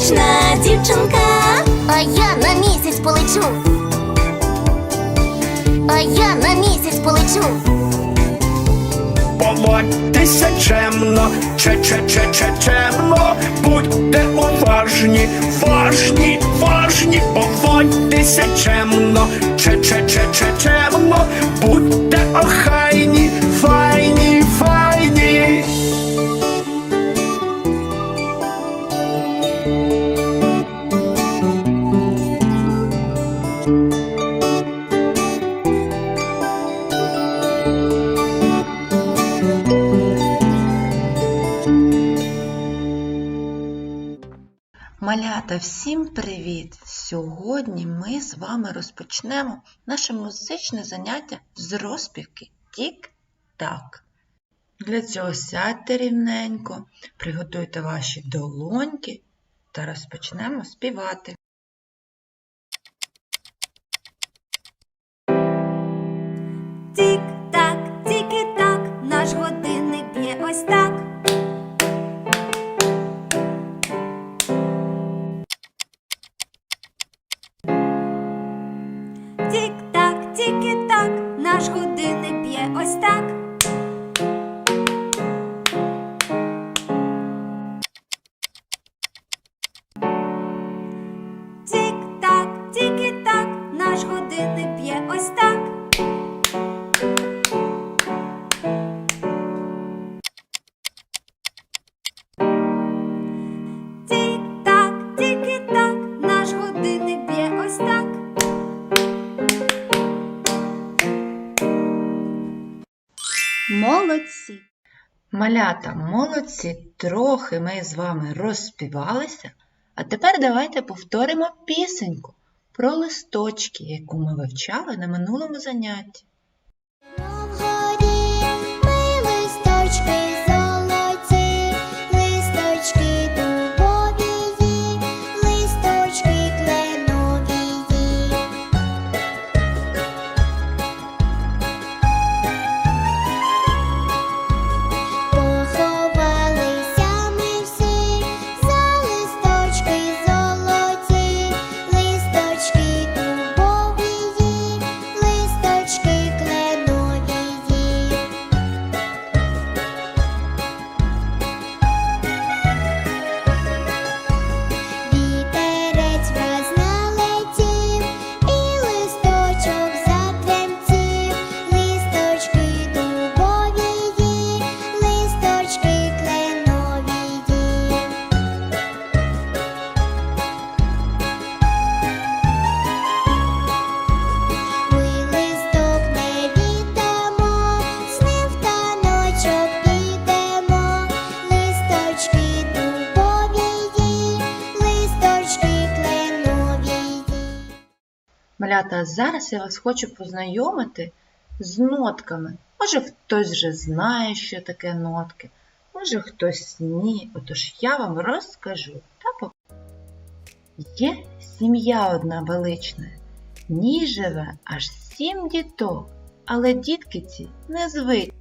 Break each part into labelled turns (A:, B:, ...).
A: музична дівчинка.
B: А я на місяць полечу. А я на місяць полечу.
C: Поводьтеся чемно, че че че че чемно, будьте уважні, важні, важні, поводьтеся чемно, че че че че чемно, будьте охайні,
D: Малята, всім привіт! Сьогодні ми з вами розпочнемо наше музичне заняття з розпівки Тік-так. Для цього сядьте рівненько, приготуйте ваші долоньки та розпочнемо співати. Малята, молодці, трохи ми з вами розспівалися, а тепер давайте повторимо пісеньку про листочки, яку ми вивчали на минулому занятті. Малята, а зараз я вас хочу познайомити з нотками. Може, хтось вже знає, що таке нотки, може хтось ні. Отож я вам розкажу та покажу. Є сім'я одна велична, в ній живе аж сім діток, але дітки ці не звичні,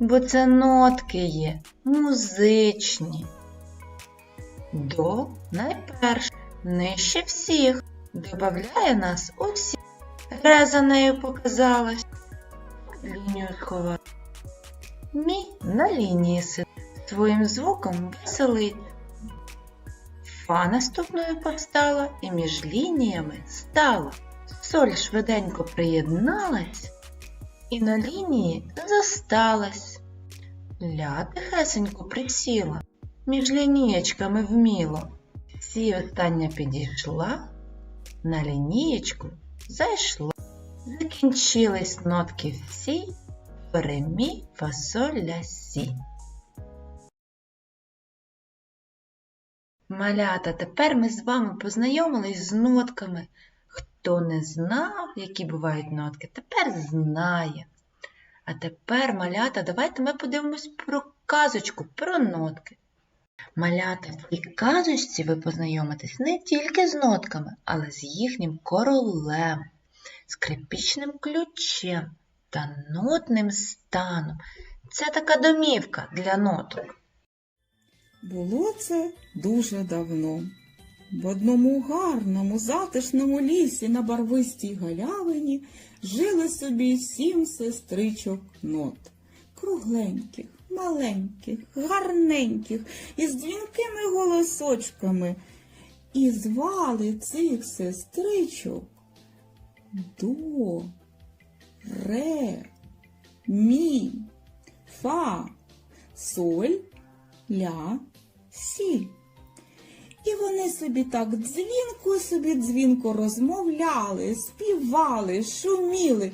D: бо це нотки є музичні. До найперше, нижче всіх, добавляє нас усіх. Ре за нею показалась. Лінію сховав. Мі на лінії сидить. Своїм звуком веселить. Фа наступною повстала і між лініями стала. Соль швиденько приєдналась і на лінії засталась. Ля тихесенько присіла, між лінієчками вміло. Сі остання підійшла, на лінієчку зайшла. Закінчились нотки всі, перемі, фасоль, ля, сі. Малята, тепер ми з вами познайомились з нотками. Хто не знав, які бувають нотки, тепер знає. А тепер, малята, давайте ми подивимось про казочку, про нотки. Малята, в казочці ви познайомитесь не тільки з нотками, але з їхнім королем, скрипічним ключем та нотним станом. Це така домівка для ноток.
E: Було це дуже давно. В одному гарному, затишному лісі на барвистій галявині жили собі сім сестричок нот. Кругленьких, маленьких, гарненьких, із дзвінкими голосочками. І звали цих сестричок до, ре, мі, фа, соль, ля, сі. І вони собі так дзвінко собі дзвінко розмовляли, співали, шуміли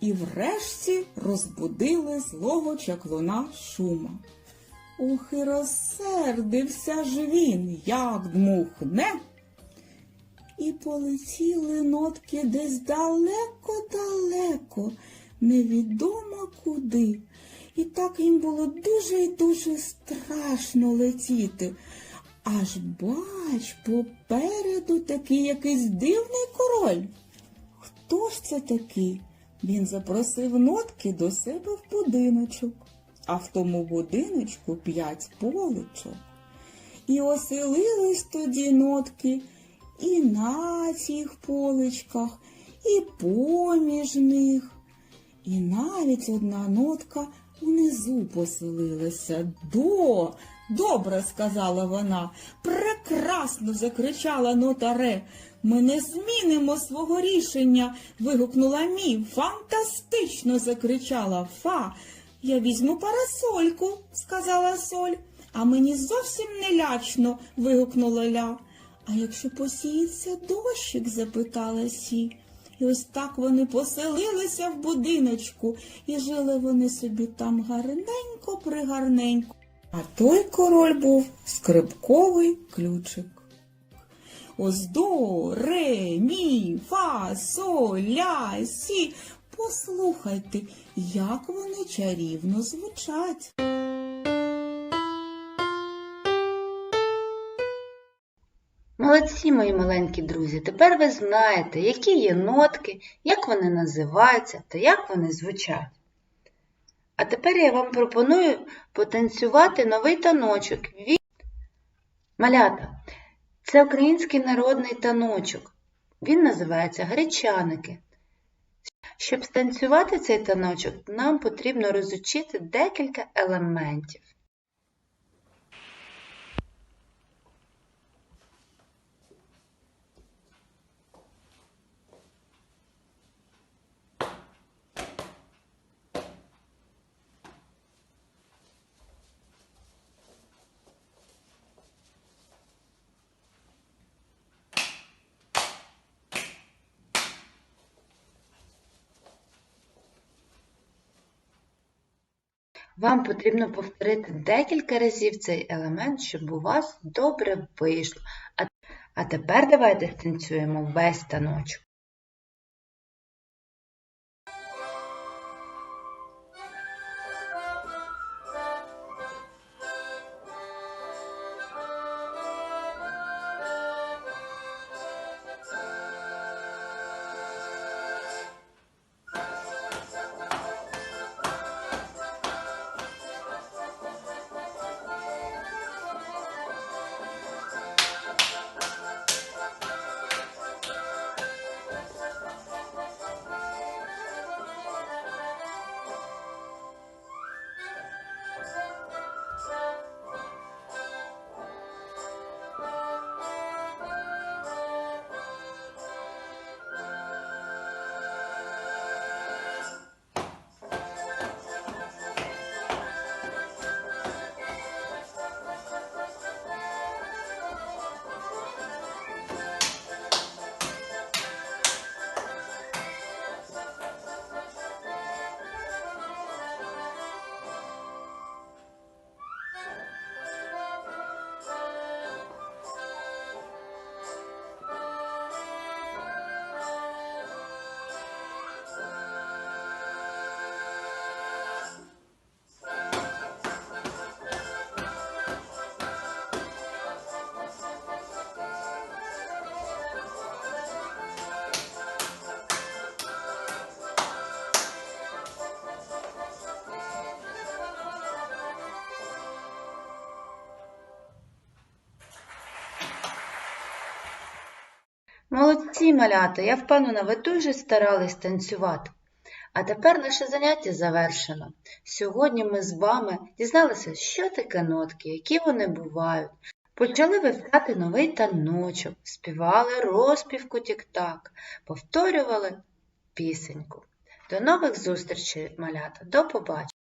E: і врешті розбудили злого чаклуна шума. Ох, і розсердився ж він, як дмухне. І полетіли нотки десь далеко-далеко, невідомо куди. І так їм було дуже і дуже страшно летіти. Аж бач, попереду такий якийсь дивний король. Хто ж це такий? Він запросив нотки до себе в будиночок, а в тому будиночку п'ять поличок. І оселились тоді нотки і на цих поличках, і поміж них. І навіть одна нотка унизу поселилася. До, добре, сказала вона, прекрасно закричала нота Ре. Ми не змінимо свого рішення. вигукнула Мі. Фантастично закричала Фа. Я візьму парасольку, сказала Соль. А мені зовсім не лячно. вигукнула Ля. А якщо посіється дощик? запитала Сі. І ось так вони поселилися в будиночку, і жили вони собі там гарненько пригарненько. А той король був скрипковий ключик. Ось до, ре, мі, фа, соль, ля, сі. Послухайте, як вони чарівно звучать.
D: Молодці, мої маленькі друзі. Тепер ви знаєте, які є нотки, як вони називаються та як вони звучать. А тепер я вам пропоную потанцювати новий таночок. Він... Малята. Це український народний таночок. Він називається Гречаники. Щоб станцювати цей таночок, нам потрібно розучити декілька елементів. Вам потрібно повторити декілька разів цей елемент, щоб у вас добре вийшло. А, тепер давайте станцюємо весь таночок. Молодці, малята, я впевнена, ви дуже старались танцювати. А тепер наше заняття завершено. Сьогодні ми з вами дізналися, що таке нотки, які вони бувають. Почали вивчати новий таночок, співали розпівку тік-так, повторювали пісеньку. До нових зустрічей, малята, до побачення!